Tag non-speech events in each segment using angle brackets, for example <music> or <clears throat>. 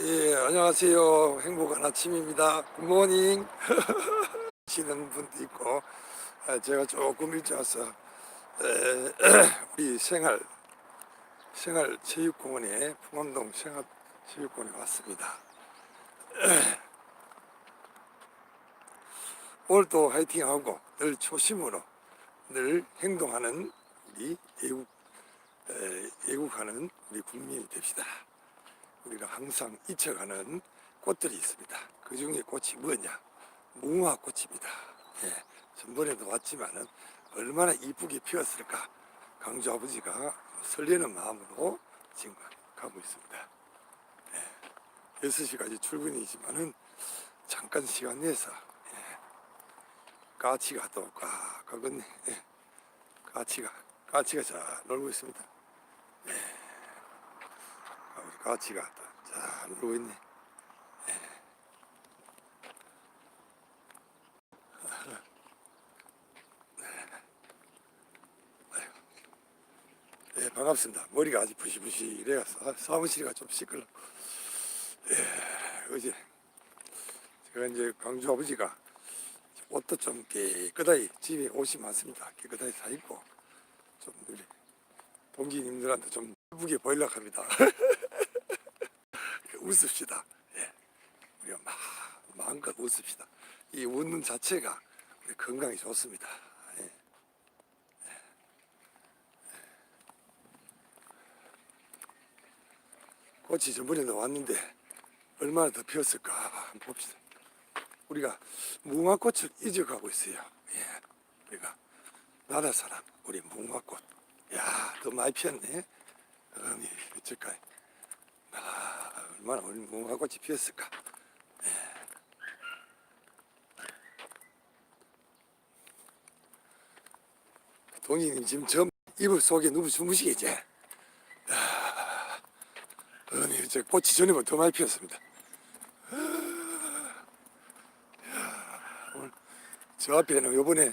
예, 안녕하세요. 행복한 아침입니다. 굿모닝. 쉬는 <laughs> 분도 있고, 아, 제가 조금 일찍 와서, 에, <clears throat> 우리 생활, 생활 체육공원에, 풍암동 생활 체육공원에 왔습니다. <clears throat> 오늘도 화이팅하고 늘 초심으로 늘 행동하는 우리 애국, 에, 애국하는 우리 국민이 됩시다. 우리가 항상 잊혀가는 꽃들이 있습니다. 그 중에 꽃이 뭐냐? 무궁화 꽃입니다. 예, 전번에도 왔지만은 얼마나 이쁘게 피었을까? 강주 아버지가 설레는 마음으로 지금 가고 있습니다. 예, 6시까지 출근이지만은 잠깐 시간 내서 예, 까치가 또 꽉꽉은 예, 까치가 까치가 잘 놀고 있습니다. 아, 우리 까치가 잘 놀고 있네. 예, 반갑습니다. 머리가 아직 부시부시해요. 사- 사무실이가 좀 시끄러. 예, 어제 제가 이제 강주 아버지가 옷도 좀 깨끗하게 집에 옷이 많습니다. 깨끗하게 다 입고 좀 우리 동기님들한테 좀 예쁘게 보이려고 합니다. <laughs> 웃읍시다. 예. 우리가 마, 마음껏 웃읍시다. 이 웃는 자체가 우리 건강에 좋습니다. 예. 꽃이 저번에도 왔는데 얼마나 더 피었을까 한번 봅시다. 우리가 무궁화꽃을 잊어가고 있어요. 예. 우리가 나라 사람 우리 무궁화꽃. 야, 더 많이 피었네. 어미? 아, 얼마나 우리 무궁화꽃이 피었을까? 예. 동희님 지금 저 이불 속에 누구 주무시겠지? 야, 어미 저 꽃이 전에보다 더 많이 피었습니다. 야, 오늘 저 앞에는 요번에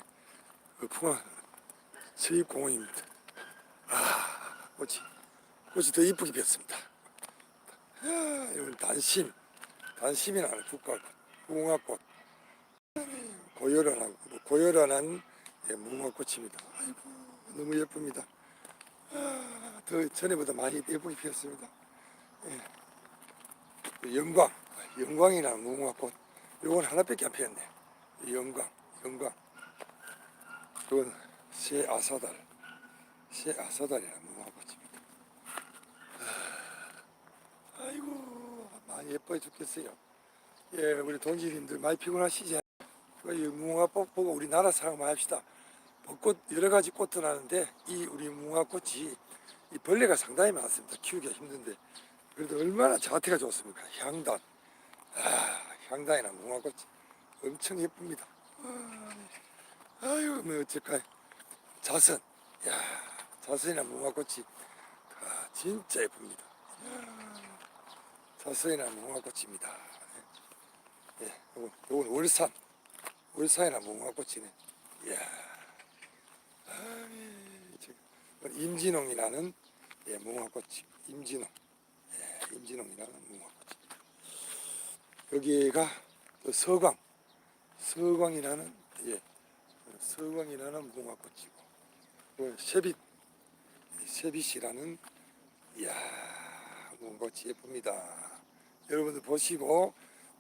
그 풍화 체육공원입니다. 아, 꽃이 꽃이 더 이쁘게 피었습니다. 아, 이건 단심, 단심이라는 국화꽃, 무궁화꽃, 고요란한 고요란한 예, 무궁화꽃입니다. 아이고 너무 예쁩니다. 아, 더 전에보다 많이 예쁘게 피었습니다. 예. 영광, 영광이라는 무궁화꽃, 이건 하나밖에 안 피었네. 영광, 영광. 이건 새 아사달, 새 아사달이라는 무궁화꽃입니다. 아, 아이고 많이 예뻐 죽겠어요. 예, 우리 동지님들 많이 피곤하시지? 그 무궁화꽃 보고 우리나라 사랑 많이 합시다. 벚꽃 여러 가지 꽃도 나는데 이 우리 무궁화꽃이 이 벌레가 상당히 많습니다. 키우기가 힘든데 그래도 얼마나 자태가 좋습니까? 향단, 아, 향단이나 무궁화꽃이 엄청 예쁩니다. 아, 아유, 뭐 어쩔까? 자선, 야, 자선이나 무궁화꽃이 아, 진짜 예쁩니다. 이야, 자선이나 무궁화꽃입니다. 예, 예, 요건, 요건 월산, 월산이나 무궁화꽃이네. 이야, 아이, 지금 임진홍이라는 예, 무궁화꽃이 임진홍, 예, 임진홍이라는 무궁화꽃. 여기가 또 서광, 서광이라는 예, 서광이라는 무궁화꽃이고, 그 세빛, 세빛이라는 이야 무궁화꽃이 예쁩니다. 여러분들 보시고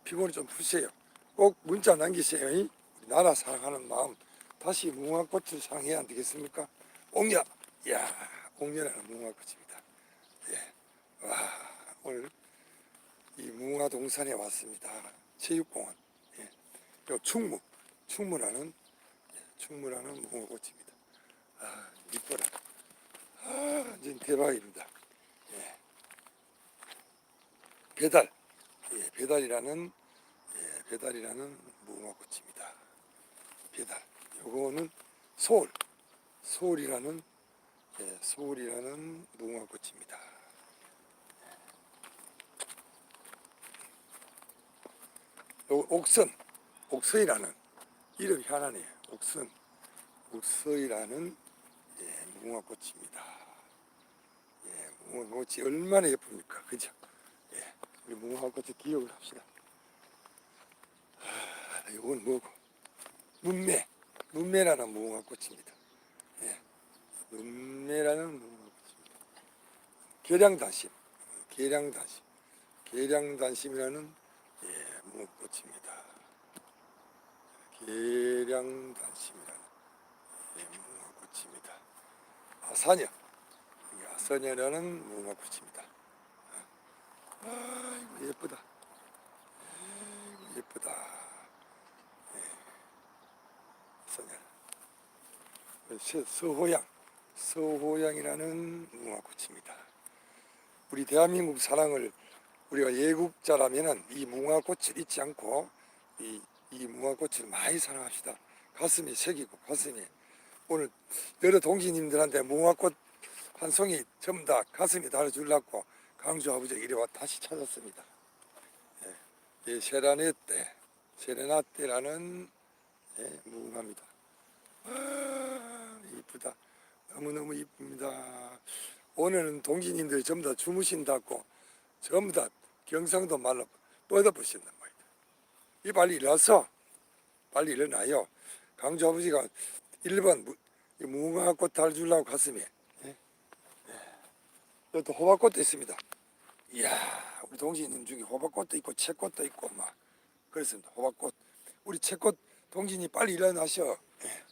피곤을 좀 푸세요. 꼭 문자 남기세요. 이? 우리 나라 사랑하는 마음 다시 무궁화꽃을 사랑해야 안 되겠습니까? 옥녀, 이야 옥녀라는 무궁화꽃입니다. 예, 와 오늘 이 무궁화 동산에 왔습니다. 체육공원, 예, 요 충무, 충무라는 예, 충무라는 무궁화꽃입니다. 아 이뻐라. 아 진짜 대박입니다. 예. 배달, 예, 배달이라는 예, 배달이라는 무궁화꽃입니다. 배달. 요거는 소울, 소울이라는 예, 소울이라는 무궁화꽃입니다. 요 옥선, 옥서이라는 이름이 하나네요. 옥선, 옥서이라는 예, 무궁화꽃입니다. 예, 무궁화꽃이 얼마나 예쁩니까, 그죠? 예, 우리 무궁화꽃에 기억을 합시다. 아, 이건 뭐고? 문매, 문매라는 무궁화꽃입니다. 예, 문매라는 무궁화꽃입니다. 계량단심, 계량단심, 계량단심이라는 예, 무궁화꽃입니다. 계량단심이라는 예, 무궁화꽃입니다. 아사녀, 아사녀라는 무궁화꽃입니다. 아이고 예쁘다. 아이고 예쁘다. 예. 서- 서호양, 서호양이라는 무궁화꽃입니다. 우리 대한민국 사랑을 우리가 예국자라면은 이 무궁화꽃을 잊지 않고 이, 이 무궁화꽃을 많이 사랑합시다. 가슴에 새기고 가슴에 오늘 여러 동지님들한테 무궁화꽃 한 송이 전부 다 가슴에 달아주려고 강주 아버지가 이리 와 다시 찾았습니다. 예, 예, 세라네 때, 세레나 때라는 예, 무궁화입니다. 아, 이쁘다. 너무너무 이쁩니다. 오늘은 동지님들이 전부 다 주무신다고 전부 다 경상도 말로 뻗어보신단 말이다. 이 빨리 일어서 빨리 일어나요. 강주 아버지가 1번 무, 이 무궁화꽃 달주려고 가슴에 예? 예. 또 호박꽃도 있습니다. 이야 우리 동지님 중에 호박꽃도 있고 채꽃도 있고 막 그렇습니다. 호박꽃 우리 채꽃 동지님 빨리 일어나셔. 예.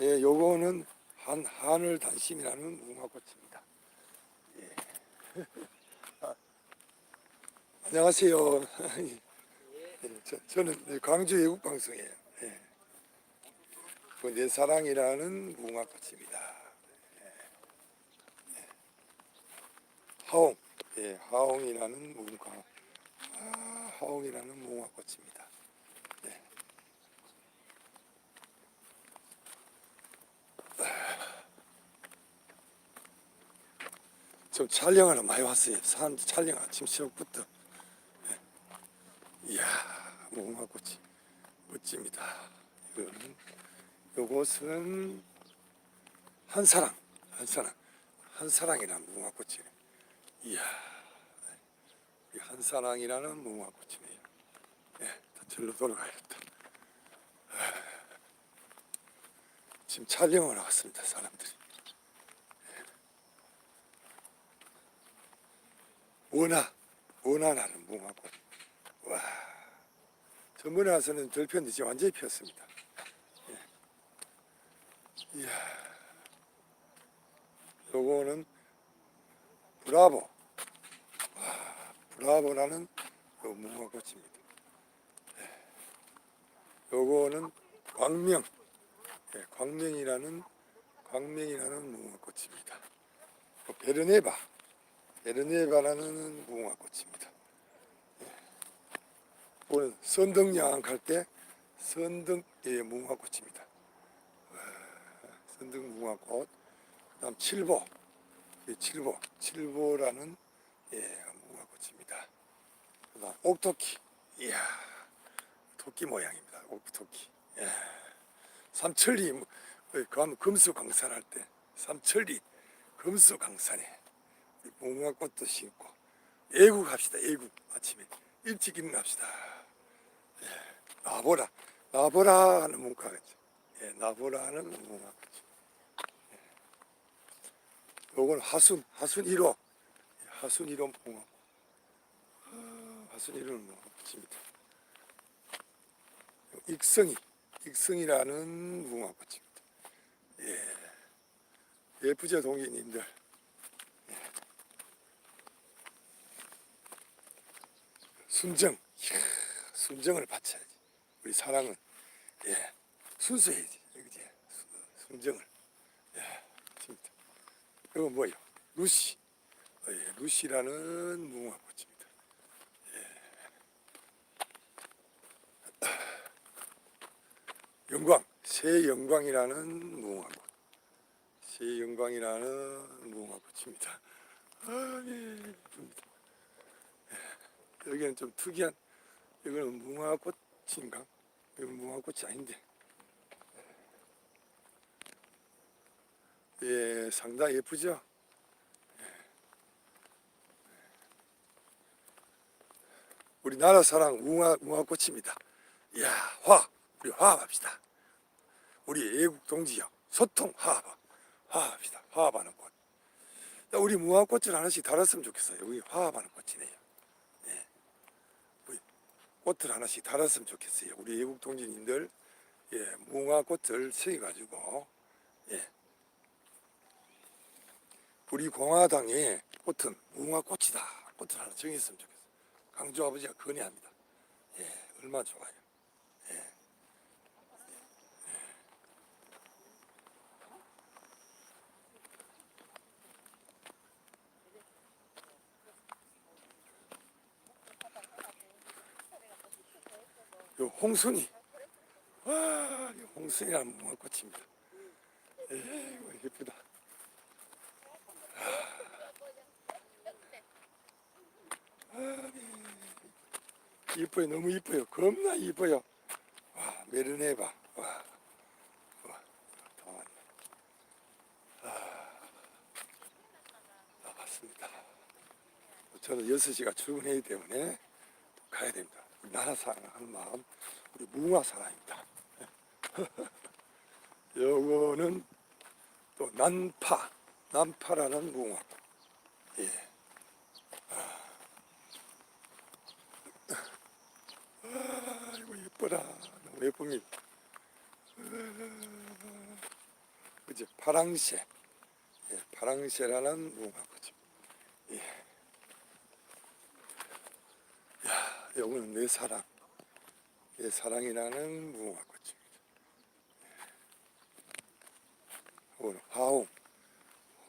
예, 요거는 한 하늘 단심이라는 무궁화꽃입니다. 예. 아, <laughs> 안녕하세요. <laughs> 예, 저, 저는 광주 외국 방송이에요. 예. 그내 사랑이라는 무궁화꽃입니다. 예. 예. 하옹, 예, 하옹이라는 무궁화, 아, 하옹이라는 무궁화꽃입니다. 예. 좀 촬영하러 많이 왔어요. 사람 촬영 아침 시작부터. 예. 이야, 무궁화꽃이 멋집니다. 이거는 요것은 한사랑, 한사랑, 한사랑이라는 무궁화꽃이에요. 이야, 이 한사랑이라는 무궁화 꽃이네요. 예, 다 절로 돌아가야겠다. 아, 지금 촬영을 왔습니다, 사람들이. 원화, 원화라는 무궁화 꽃. 와, 전번에 와서는 덜 피었는데 지금 완전히 피었습니다. 예. 이야, 요거는 브라보. 와, 브라보라는 요 무궁화꽃입니다. 예. 요거는 광명, 예, 광명이라는 광명이라는 무궁화꽃입니다. 또 베르네바. 베르네바라는 무궁화꽃입니다. 예. 오늘 선등양 갈때 선등의 무궁화꽃입니다. 와, 선등 무궁화꽃. 그다음 칠보, 예, 칠보, 칠보라는 예. 옥토끼, 이야, 토끼 모양입니다. 옥토끼. 예. 삼천리, 뭐, 그 금- 금수 강산할 때 삼천리 금수 강산에 이 무궁화꽃도 심고 애국합시다 애국 아침에 일찍 일어납시다 예, 나보라 나보라 하는 문과겠죠 예, 나보라 하는 무궁화꽃 예. 요건 하순 하순 1호 예, 하순 1호 무궁화 아, 하순 1호 무궁화꽃입니다 익성이 익성이라는 무궁화꽃입니다 예. 예쁘죠 동기님들 순정, 이야, 순정을 바쳐야지. 우리 사랑은 예, 순수해야지. 그지? 수- 순정을. 예. 이거 뭐요? 루시. 어, 예, 루시라는 무궁화꽃입니다. 영광, 새 영광이라는 무궁화꽃. 새 영광이라는 무궁화꽃입니다. 아, 예, 예쁩니다. 예, 여기는 좀 특이한, 이거는 무궁화꽃인가? 이건 무궁화꽃이 아닌데. 예, 상당히 예쁘죠? 예. 우리나라 사랑 우화, 우화꽃입니다. 이야, 화! 우리 화합합시다. 우리 애국 동지요 소통 화합 화합합시다. 화합하는 꽃. 야, 우리 무궁화꽃을 하나씩 달았으면 좋겠어요. 우리 화합하는 꽃이네요. 예. 우리 꽃을 하나씩 달았으면 좋겠어요. 우리 애국 동지님들 예, 무궁화꽃을 세가지고 예. 우리 공화당의 꽃은 무궁화꽃이다. 꽃을 하나 정했으면 좋겠어요. 강주 아버지가 건의합니다. 예, 얼마나 좋아요. 요 홍순이. 와, 이 홍순이라는 무궁화꽃입니다. 예, 이거 예쁘다. 이뻐요. 너무 이뻐요. 겁나 이뻐요. 와 메르네바 와, 와, 다 왔네. 아, 다 왔습니다. 저는 6시가 출근해야 때문에 가야 됩니다 나라 사랑하는 마음 우리 무궁화 사랑입니다. 요거는 <laughs> 또 난파 난파라는 무궁화. 예. 아이고 예뻐라. 너무 예쁩니다. 그죠 파랑새. 예, 파랑새라는 무궁화꽃이 예. 야 여기는 내 사랑 내 사랑이라는 무궁화꽃입니다 예. 오늘 화옴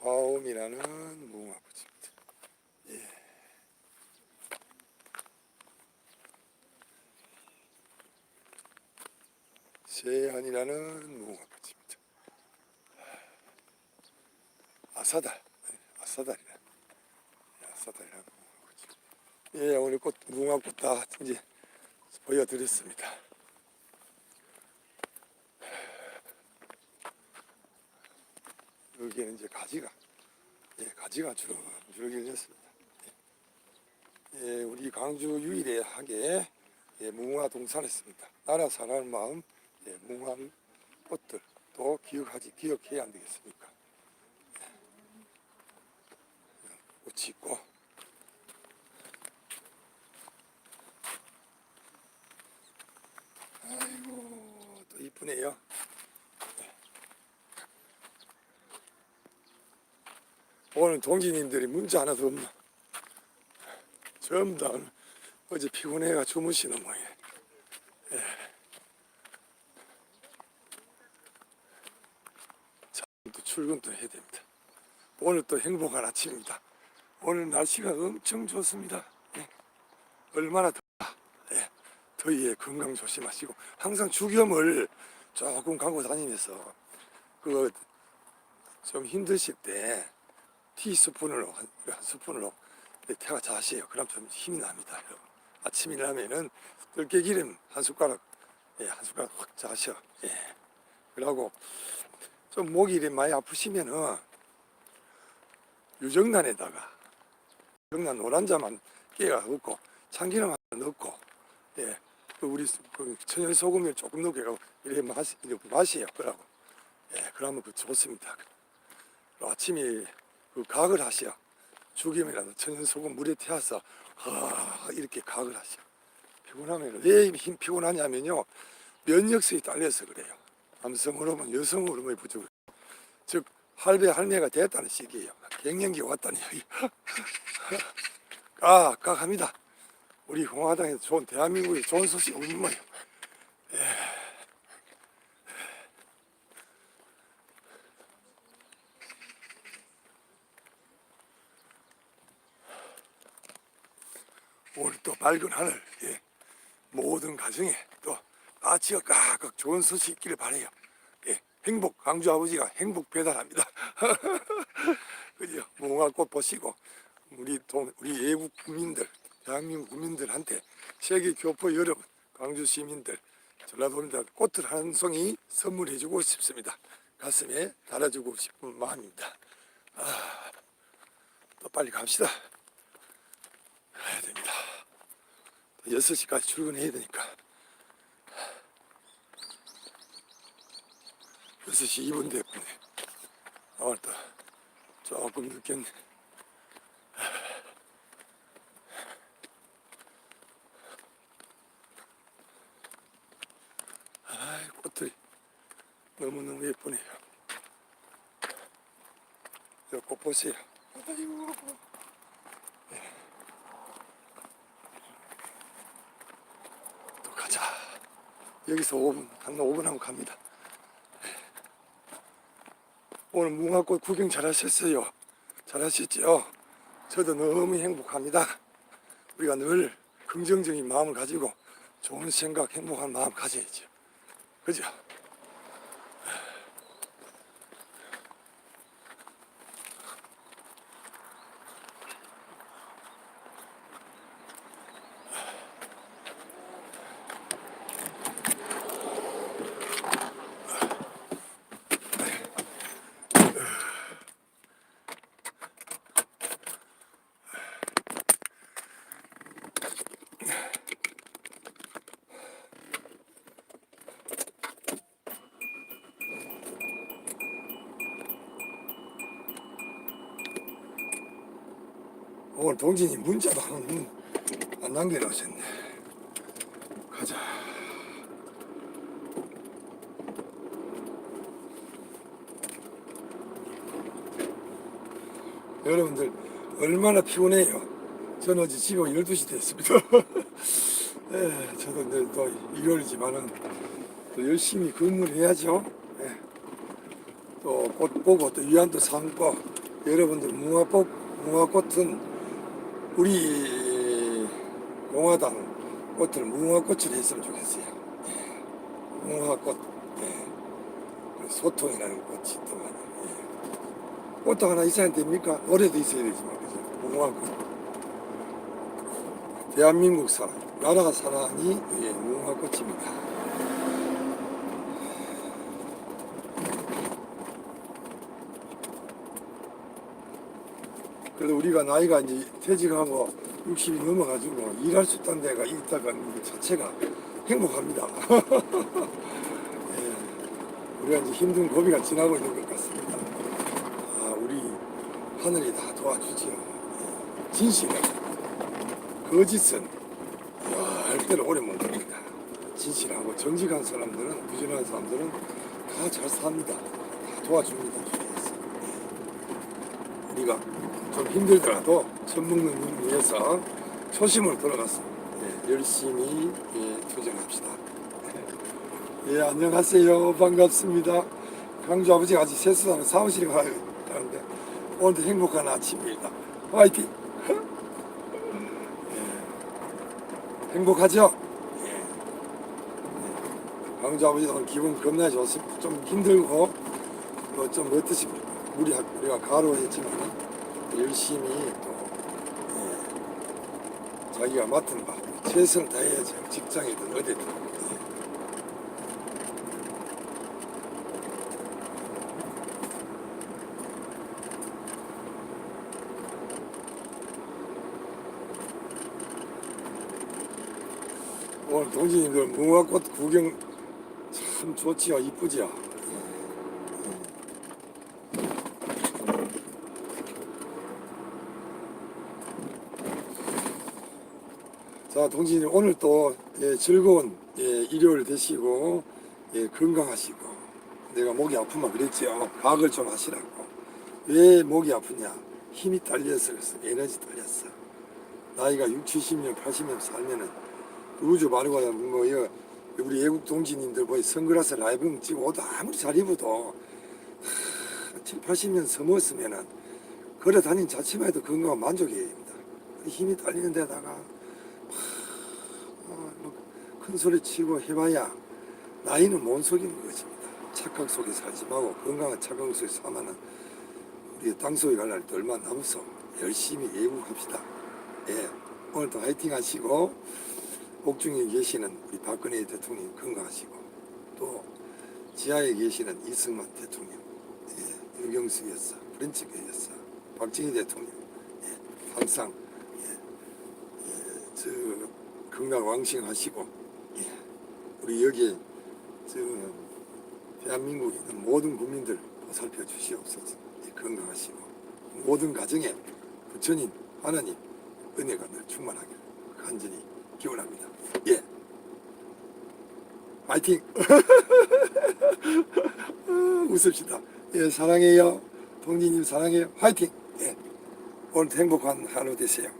화옴이라는 무궁화꽃입니다 세한이라는 무궁화꽃입니다. 아사달, 네, 아사달이라, 아사달이라는 무궁화꽃. 예, 오늘 꽃 무궁화꽃 다 이제 보여드렸습니다. 여기에는 이제 가지가, 예, 가지가 주렁주렁 졌습니다. 예, 우리 광주 유일하게 예, 무궁화 동산했습니다. 나라 사랑하는 마음, 예, 무궁한 꽃들 또 기억하지 기억해야 안 되겠습니까? 예. 꽃이 있고 아이고 또 이쁘네요. 예. 오늘 동지님들이 문자 하나도 없나? 전부 다 오늘 어제 피곤해가 주무시는 모양. 또 출근도 해야 됩니다. 오늘 또 행복한 아침입니다. 오늘 날씨가 엄청 좋습니다. 예. 얼마나. 예. 더위에 건강 조심하시고 항상 죽염을 조금 갖고 다니면서 그좀 힘드실 때 티스푼으로 한, 한 스푼으로 태가 자세요. 그럼 좀 힘이 납니다. 여러분. 아침 일하면은 들깨기름 한 숟가락 예, 한 숟가락 확 자셔. 예. 그러고 좀 목이 이렇게 많이 아프시면은 유정란에다가 유정란 노란자만 깨가 넣고 참기름 하나 넣고 예, 그 우리 그 천연 소금을 조금 이렇게 마시 이렇게 마시요 그러고 예, 그러면 그 좋습니다. 아침에 그 각을 하시오. 죽임이라도 천연 소금 물에 태워서 하 이렇게 각을 하시오. 피곤하면 왜힘 피곤하냐면요 면역성이 딸려서 그래요. 남성 호르몬, 여성 호르몬이 부족해. 즉 할배 할매가 됐다는 시기예요. 갱년기 왔다는 얘기. 깍깍합니다. <laughs> 우리 공화당에서 좋은 대한민국에 좋은 소식 없는 거예요. 오늘 또 맑은 하늘, 예. 모든 가정에 또 아치가 깍깍 좋은 소식 있기를 바래요. 예. 행복, 강주 아버지가 행복 배달합니다. <laughs> 그죠? 무궁화꽃 보시고 우리 동, 우리 외국 국민들, 대한민국 국민들한테 세계 교포 여러분, 광주 시민들, 전라도민들 꽃을 한 송이 선물해주고 싶습니다. 가슴에 달아주고 싶은 마음입니다. 아, 또 빨리 갑시다. 가야 됩니다. 6시까지 출근해야 되니까 6시 2분 됐군요 또 조금 늦겠네 아이 꽃들이 너무너무 예쁘네요 저 꽃 보세요 아이고 또 가자. 여기서 5분, 한 5분 하면 갑니다. 네. 오늘 무화꽃 구경 잘 하셨어요. 잘 하셨죠? 저도 너무 행복합니다. 우리가 늘 긍정적인 마음을 가지고 좋은 생각, 행복한 마음 가져야죠. 그죠? 오늘 동진이 문자도 안, 안 남겨놓으셨네. 가자. 여러분들 얼마나 피곤해요. 저는 어제 집에 12시 됐습니다. 에, <laughs> 저도 내일 또 일요일이지만은 또 열심히 근무를 해야죠. 예. 또꽃 보고 또 위안도 삼고 여러분들 무화꽃 무화꽃은 우리 공화당 꽃을 무화꽃을 했으면 좋겠어요. 예. 무화꽃 예. 그 소통이라는 꽃이 있더만 예. 꽃도 하나 있어야 됩니까? 노래도 있어야 되지만 그죠? 무화꽃 대한민국 사람 나라가 사랑이 예, 무화꽃입니다. 그래도 우리가 나이가 이제 퇴직하고 60이 넘어가지고 일할 수 있다는 데가 있다가 그 자체가 행복합니다. <laughs> 예, 우리가 이제 힘든 고비가 지나고 있는 것 같습니다. 아, 우리 하늘이 다 도와주지요. 예, 진실은 거짓은 절대로 오래 못 갑니다. 진실하고 정직한 사람들은 부지런한 사람들은 다 잘 삽니다. 다 도와줍니다. 우리가 좀 힘들더라도 전북는 일 위해서 초심을 돌아가서 예, 열심히 예, 투쟁합시다. 예, 안녕하세요. 반갑습니다. 강주 아버지가 아직 세수하는 사무실에 가야 하는데 오늘도 행복한 아침입니다. 화이팅! 예, 행복하죠? 예. 예. 강주 아버지도 기분 겁나 좋습니다. 좀 힘들고 뭐 좀 어떠시 우리 우리가 가로했지만 열심히 또 예, 자기가 맡은 바 최선을 다해야죠. 직장이든 어디든. 예. 오늘 동진이들 무화꽃 구경 참 좋지요, 이쁘지요. 자, 동진이 오늘 또 예, 즐거운 예, 일요일 되시고 예, 건강하시고 내가 목이 아프면 그랬지요. 과학을 좀 하시라고. 왜 목이 아프냐? 힘이 딸려서 그랬어. 에너지 딸렸어. 나이가 6, 70년, 80년 살면은 우주 말고 뭐 우리 외국 동지님들 뭐 선글라스 라이브 찍고 옷 아무리 잘 입어도 하, 7, 80년 넘었으면은 걸어 다닌 자체만 해도 건강한 됩니다. 힘이 딸리는 데다가 큰 소리 치고 해봐야 나이는 못 속이는 것입니다. 착각 속에 살지 말고 건강한 착각 속에 사면은 우리 땅속에 갈 날도 얼마 남아서 열심히 애국합시다. 예, 오늘도 화이팅 하시고 복중에 계시는 우리 박근혜 대통령 건강하시고 또 지하에 계시는 이승만 대통령, 예, 유경수 여사, 프렌치 여사, 박정희 대통령, 예, 항상 예, 예, 저 건강 왕싱하시고 예, 우리 여기에 저 대한민국에 있는 모든 국민들 보살펴 주시옵소서 예, 건강하시고 모든 가정에 부처님 하나님 은혜가 늘 충만하길 간절히 기원합니다. 예. 파이팅! <laughs> 웃읍시다. 예, 사랑해요. 동지님 사랑해요. 화이팅! 예. 오늘 행복한 하루 되세요.